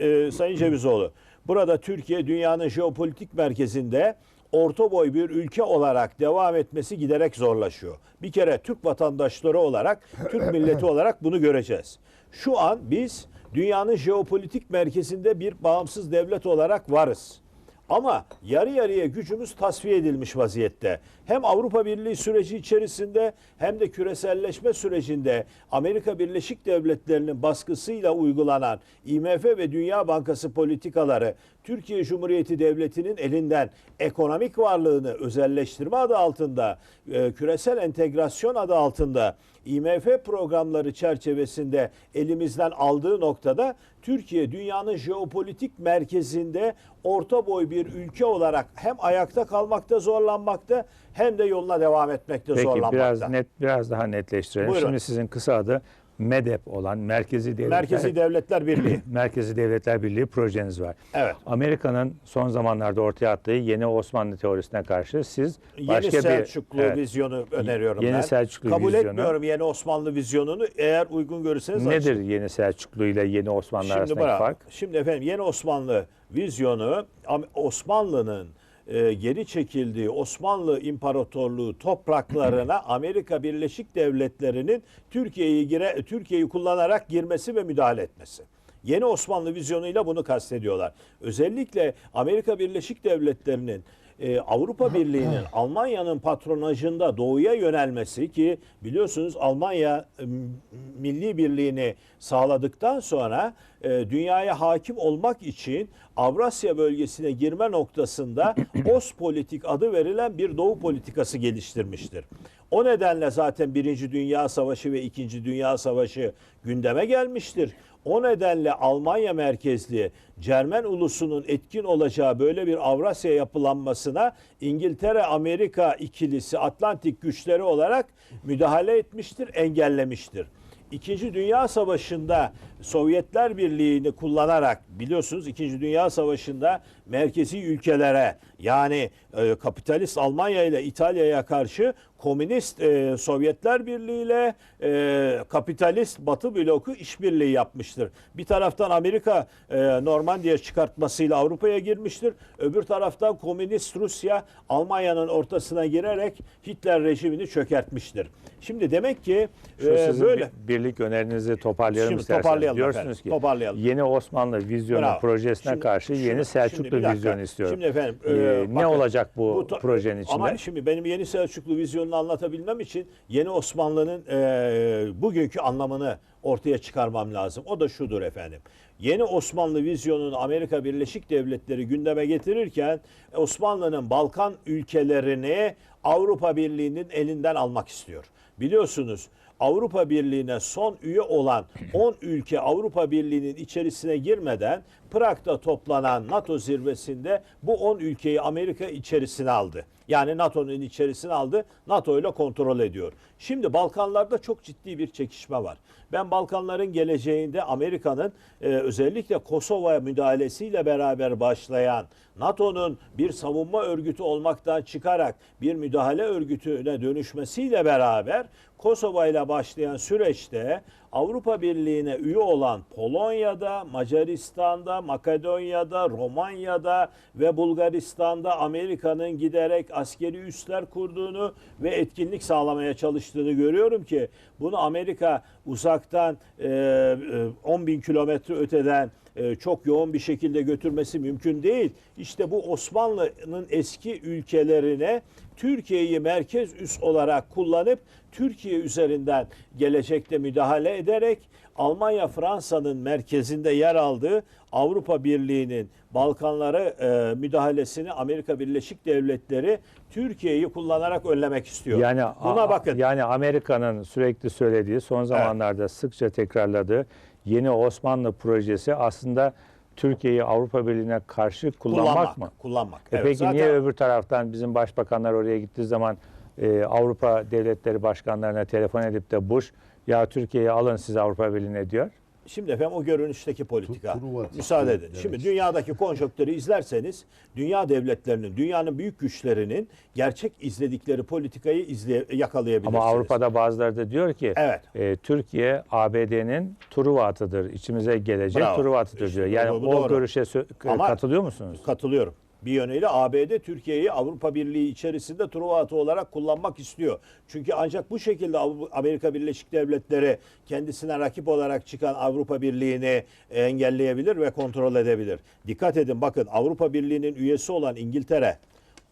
e, Sayın Cevizoğlu, burada Türkiye dünyanın jeopolitik merkezinde orta boy bir ülke olarak devam etmesi giderek zorlaşıyor. Bir kere Türk vatandaşları olarak, Türk milleti olarak bunu göreceğiz. Şu an biz dünyanın jeopolitik merkezinde bir bağımsız devlet olarak varız. Ama yarı yarıya gücümüz tasfiye edilmiş vaziyette. Hem Avrupa Birliği süreci içerisinde hem de küreselleşme sürecinde Amerika Birleşik Devletleri'nin baskısıyla uygulanan IMF ve Dünya Bankası politikaları Türkiye Cumhuriyeti Devleti'nin elinden ekonomik varlığını özelleştirme adı altında, e, küresel entegrasyon adı altında IMF programları çerçevesinde elimizden aldığı noktada Türkiye dünyanın jeopolitik merkezinde orta boy bir ülke olarak hem ayakta kalmakta zorlanmakta hem de yoluna devam etmekte Peki zorlanmakta. biraz net biraz daha netleştirelim. Buyurun. Şimdi sizin kısa adı MEDEP olan Merkezi Devletler Merkezi Devletler Birliği. Merkezi Devletler Birliği projeniz var. Evet. Amerika'nın son zamanlarda ortaya attığı yeni Osmanlı teorisine karşı siz başka Yeni bir Selçuklu Evet. vizyonu öneriyorum Yeni ben. Selçuklu Kabul vizyonu. etmiyorum yeni Osmanlı vizyonunu. Eğer uygun görürseniz nedir açın. yeni Selçuklu ile yeni Osmanlı Şimdi arasındaki fark? Şimdi efendim yeni Osmanlı vizyonu Osmanlı'nın e, geri çekildiği Osmanlı İmparatorluğu topraklarına Amerika Birleşik Devletleri'nin Türkiye'yi gire Türkiye'yi kullanarak girmesi ve müdahale etmesi. Yeni Osmanlı vizyonuyla bunu kastediyorlar. Özellikle Amerika Birleşik Devletleri'nin e, Avrupa Birliği'nin Almanya'nın patronajında doğuya yönelmesi ki biliyorsunuz Almanya e, milli birliğini sağladıktan sonra e, dünyaya hakim olmak için Avrasya bölgesine girme noktasında Ostpolitik adı verilen bir doğu politikası geliştirmiştir. O nedenle zaten Birinci Dünya Savaşı ve İkinci Dünya Savaşı gündeme gelmiştir. O nedenle Almanya merkezli Cermen ulusunun etkin olacağı böyle bir Avrasya yapılanmasına İngiltere Amerika ikilisi Atlantik güçleri olarak müdahale etmiştir, engellemiştir. İkinci Dünya Savaşı'nda Sovyetler Birliği'ni kullanarak biliyorsunuz İkinci Dünya Savaşı'nda merkezi ülkelere yani e, kapitalist Almanya ile İtalya'ya karşı komünist e, Sovyetler Birliği ile e, kapitalist Batı bloku işbirliği yapmıştır. Bir taraftan Amerika e, Normandiya çıkartmasıyla Avrupa'ya girmiştir. Öbür taraftan komünist Rusya Almanya'nın ortasına girerek Hitler rejimini çökertmiştir. Şimdi demek ki Şu e, sizin böyle bir- birlik önerinizi toparlayalım Şimdi isterseniz. toparlayalım Diyorsunuz efendim, ki toparlayalım. yeni Osmanlı vizyonu Bravo. projesine Şimdi- karşı şimdi- yeni şimdi Selçuklu bir dakika. vizyonu istiyorum. Şimdi efendim Ee, e, ne bakın, olacak bu, ta- projenin içinde? Ama şimdi benim yeni Selçuklu vizyonunu anlatabilmem için yeni Osmanlı'nın e, bugünkü anlamını ortaya çıkarmam lazım. O da şudur efendim. Yeni Osmanlı vizyonunu Amerika Birleşik Devletleri gündeme getirirken Osmanlı'nın Balkan ülkelerini Avrupa Birliği'nin elinden almak istiyor. Biliyorsunuz Avrupa Birliği'ne son üye olan 10 ülke Avrupa Birliği'nin içerisine girmeden Prag'da toplanan NATO zirvesinde bu 10 ülkeyi Amerika içerisine aldı. Yani NATO'nun içerisine aldı. NATO ile kontrol ediyor. Şimdi Balkanlarda çok ciddi bir çekişme var. Ben Balkanların geleceğinde Amerika'nın e, özellikle Kosova müdahalesiyle beraber başlayan NATO'nun bir savunma örgütü olmaktan çıkarak bir müdahale örgütüne dönüşmesiyle beraber Kosova ile başlayan süreçte Avrupa Birliği'ne üye olan Polonya'da, Macaristan'da, Makedonya'da, Romanya'da ve Bulgaristan'da Amerika'nın giderek askeri üsler kurduğunu ve etkinlik sağlamaya çalıştığını görüyorum ki bunu Amerika uzaktan e, e, 10 bin kilometre öteden e, çok yoğun bir şekilde götürmesi mümkün değil. İşte bu Osmanlı'nın eski ülkelerine Türkiye'yi merkez üs olarak kullanıp Türkiye üzerinden gelecekte müdahale ederek Almanya Fransa'nın merkezinde yer aldığı Avrupa Birliği'nin Balkanlara e, müdahalesini Amerika Birleşik Devletleri Türkiye'yi kullanarak önlemek istiyor. Yani Buna bakın. Yani Amerika'nın sürekli söylediği, son zamanlarda sıkça tekrarladığı yeni Osmanlı projesi aslında Türkiye'yi Avrupa Birliği'ne karşı kullanmak, mı? Kullanmak. E Evet, peki zaten- niye öbür taraftan bizim başbakanlar oraya gittiği zaman e, Avrupa devletleri başkanlarına telefon edip de Bush ya Türkiye'yi alın siz Avrupa Birliği'ne diyor? Şimdi efendim o görünüşteki politika. Müsaade edin. Şimdi dünyadaki konjonktürü izlerseniz dünya devletlerinin, dünyanın büyük güçlerinin gerçek izledikleri politikayı izleye, yakalayabilirsiniz. Ama Avrupa'da bazıları da diyor ki Evet. e, Türkiye ABD'nin Truva atıdır. İçimize gelecek Bravo. Truva atıdır İşte diyor. Yani bu- bu o doğru. görüşe Ama- katılıyor musunuz? Katılıyorum. Bir yönüyle ABD Türkiye'yi Avrupa Birliği içerisinde Truva atı olarak kullanmak istiyor. Çünkü ancak bu şekilde Amerika Birleşik Devletleri kendisine rakip olarak çıkan Avrupa Birliği'ni engelleyebilir ve kontrol edebilir. Dikkat edin bakın Avrupa Birliği'nin üyesi olan İngiltere,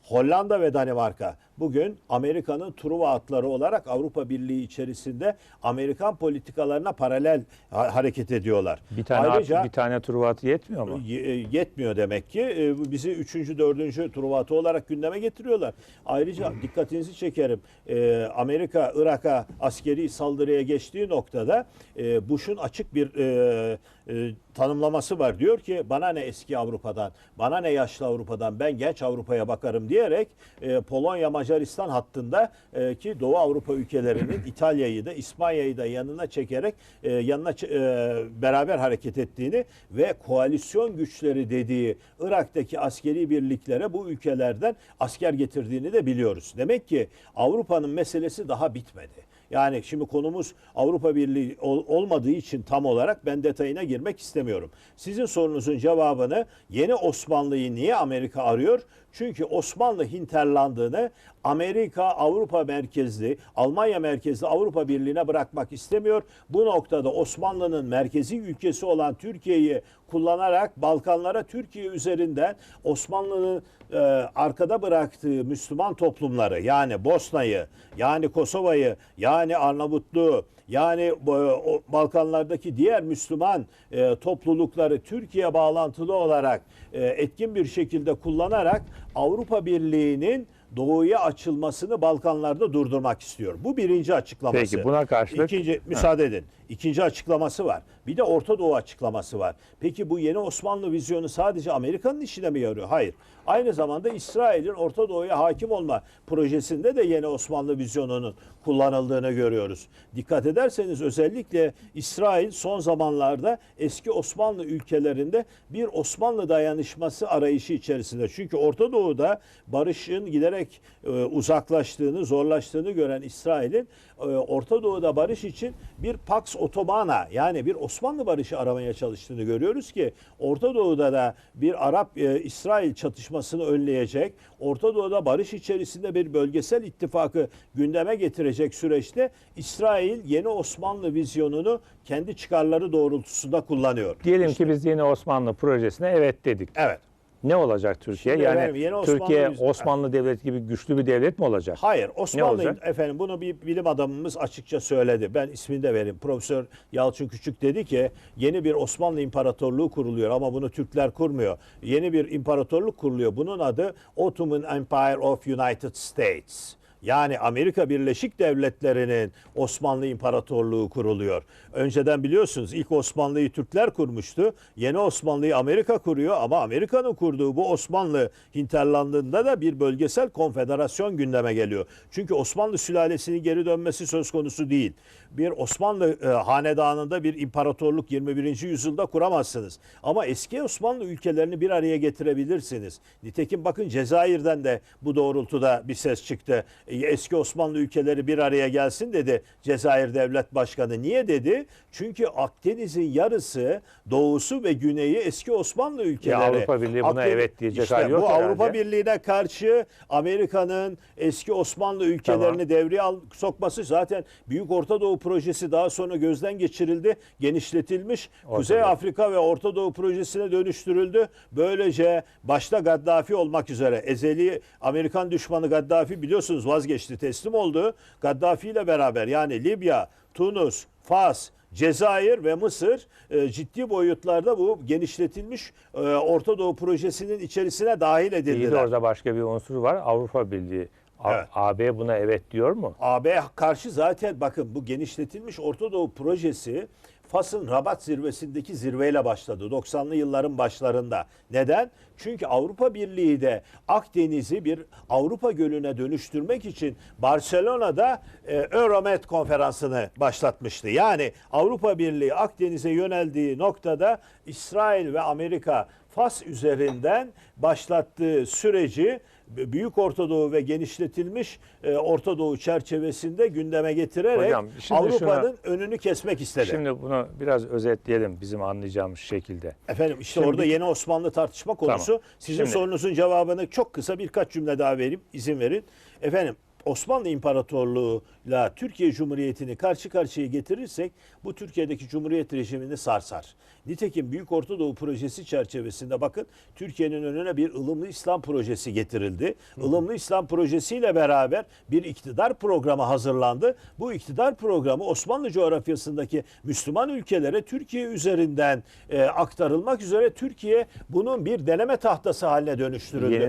Hollanda ve Danimarka bugün Amerika'nın Truva atları olarak Avrupa Birliği içerisinde Amerikan politikalarına paralel ha- hareket ediyorlar. Bir tane Ayrıca- at- bir tane Truva atı yetmiyor mu? Y- e, yetmiyor demek ki. E, Bizi üçüncü, dördüncü Truvatı olarak gündeme getiriyorlar. Ayrıca dikkatinizi çekerim. E, Amerika Irak'a askeri saldırıya geçtiği noktada e, Bush'un açık bir e, e, tanımlaması var. Diyor ki bana ne eski Avrupa'dan, bana ne yaşlı Avrupa'dan, ben genç Avrupa'ya bakarım diyerek e, Polonya Macaristan hattında e, ki Doğu Avrupa ülkelerinin İtalya'yı da İspanya'yı da yanına çekerek e, yanına e, beraber hareket ettiğini ve koalisyon güçleri dediği Irak'taki askeri birliklere bu ülkelerden asker getirdiğini de biliyoruz. Demek ki Avrupa'nın meselesi daha bitmedi. Yani şimdi konumuz Avrupa Birliği ol- olmadığı için tam olarak ben detayına girmek istemiyorum. Sizin sorunuzun cevabını yeni Osmanlı'yı niye Amerika arıyor? Çünkü Osmanlı hinterlandığını Amerika Avrupa merkezli, Almanya merkezli Avrupa Birliği'ne bırakmak istemiyor. Bu noktada Osmanlı'nın merkezi ülkesi olan Türkiye'yi kullanarak Balkanlara Türkiye üzerinden Osmanlı'nın e, arkada bıraktığı Müslüman toplumları yani Bosna'yı, yani Kosova'yı, yani Arnavutluğu, yani bu, o Balkanlardaki diğer Müslüman e, toplulukları Türkiye bağlantılı olarak e, etkin bir şekilde kullanarak Avrupa Birliği'nin doğuya açılmasını Balkanlarda durdurmak istiyor. Bu birinci açıklaması. Peki, buna karşılık- İkinci, müsaade edin. İkinci açıklaması var. Bir de Orta Doğu açıklaması var. Peki bu yeni Osmanlı vizyonu sadece Amerika'nın işine mi yarıyor? Hayır. Aynı zamanda İsrail'in Orta Doğu'ya hakim olma projesinde de yeni Osmanlı vizyonunun kullanıldığını görüyoruz. Dikkat ederseniz özellikle İsrail son zamanlarda eski Osmanlı ülkelerinde bir Osmanlı dayanışması arayışı içerisinde. Çünkü Orta Doğu'da barışın giderek e, uzaklaştığını, zorlaştığını gören İsrail'in e, Orta Doğu'da barış için bir Pax Ottomana yani bir Osmanlı barışı aramaya çalıştığını görüyoruz ki Orta Doğu'da da bir Arap-İsrail çatışmasını önleyecek, Orta Doğu'da barış içerisinde bir bölgesel ittifakı gündeme getirecek süreçte İsrail yeni Osmanlı vizyonunu kendi çıkarları doğrultusunda kullanıyor. Diyelim ki biz yeni Osmanlı projesine evet dedik. Evet. Ne olacak Türkiye? Şimdi yani efendim, yeni Osmanlı Türkiye biz- Osmanlı devleti gibi güçlü bir devlet mi olacak? Hayır Osmanlı olacak? efendim bunu bir bilim adamımız açıkça söyledi. Ben ismini de vereyim. Profesör Yalçın Küçük dedi ki yeni bir Osmanlı İmparatorluğu kuruluyor ama bunu Türkler kurmuyor. Yeni bir imparatorluk kuruluyor. Bunun adı Ottoman Empire of United States. Yani Amerika Birleşik Devletleri'nin Osmanlı İmparatorluğu kuruluyor. Önceden biliyorsunuz ilk Osmanlı'yı Türkler kurmuştu. Yeni Osmanlı'yı Amerika kuruyor ama Amerika'nın kurduğu bu Osmanlı hinterlandında da bir bölgesel konfederasyon gündeme geliyor. Çünkü Osmanlı sülalesinin geri dönmesi söz konusu değil. Bir Osmanlı e, hanedanında bir imparatorluk 21. yüzyılda kuramazsınız. Ama eski Osmanlı ülkelerini bir araya getirebilirsiniz. Nitekim bakın Cezayir'den de bu doğrultuda bir ses çıktı. E, Eski Osmanlı ülkeleri bir araya gelsin dedi Cezayir Devlet Başkanı. Niye dedi? Çünkü Akdeniz'in yarısı, doğusu ve güneyi eski Osmanlı ülkeleri. Avrupa Birliği buna Akdeniz- evet diyecek İşte hali yok bu herhalde. Avrupa Birliği'ne karşı Amerika'nın eski Osmanlı ülkelerini Tamam. devreye al, sokması zaten Büyük Orta Doğu projesi daha sonra gözden geçirildi, genişletilmiş. Kuzey Doğu. Afrika ve Orta Doğu projesine dönüştürüldü. Böylece başta Gaddafi olmak üzere ezeli Amerikan düşmanı Gaddafi biliyorsunuz vazgeçti, teslim oldu. Gaddafi ile beraber yani Libya, Tunus, Fas, Cezayir ve Mısır e, ciddi boyutlarda bu genişletilmiş e, Orta Doğu projesinin içerisine dahil İyi edildiler. de orada başka bir unsur var. Avrupa Birliği. A- Evet. AB buna evet diyor mu? AB karşı zaten bakın bu genişletilmiş Orta Doğu projesi Fas'ın Rabat zirvesindeki zirveyle başladı 90'lı yılların başlarında. Neden? Çünkü Avrupa Birliği de Akdeniz'i bir Avrupa Gölü'ne dönüştürmek için Barcelona'da e, Euromed konferansını başlatmıştı. Yani Avrupa Birliği Akdeniz'e yöneldiği noktada İsrail ve Amerika Fas üzerinden başlattığı süreci Büyük Orta Doğu ve genişletilmiş e, Orta Doğu çerçevesinde gündeme getirerek Hocam, Avrupa'nın önünü kesmek istedi. Şimdi bunu biraz özetleyelim bizim anlayacağımız şekilde. Efendim işte Şimdi orada yeni Osmanlı tartışma konusu. Tamam. Sizin Şimdi- sorunuzun cevabını çok kısa birkaç cümle daha vereyim, izin verin. Efendim Osmanlı İmparatorluğu'yla Türkiye Cumhuriyeti'ni karşı karşıya getirirsek bu Türkiye'deki Cumhuriyet rejimini sarsar. Nitekim Büyük Orta Doğu projesi çerçevesinde bakın Türkiye'nin önüne bir ılımlı İslam projesi getirildi. Ilımlı İslam projesiyle beraber bir iktidar programı hazırlandı. Bu iktidar programı Osmanlı coğrafyasındaki Müslüman ülkelere Türkiye üzerinden e, aktarılmak üzere Türkiye bunun bir deneme tahtası haline dönüştürüldü. Yeni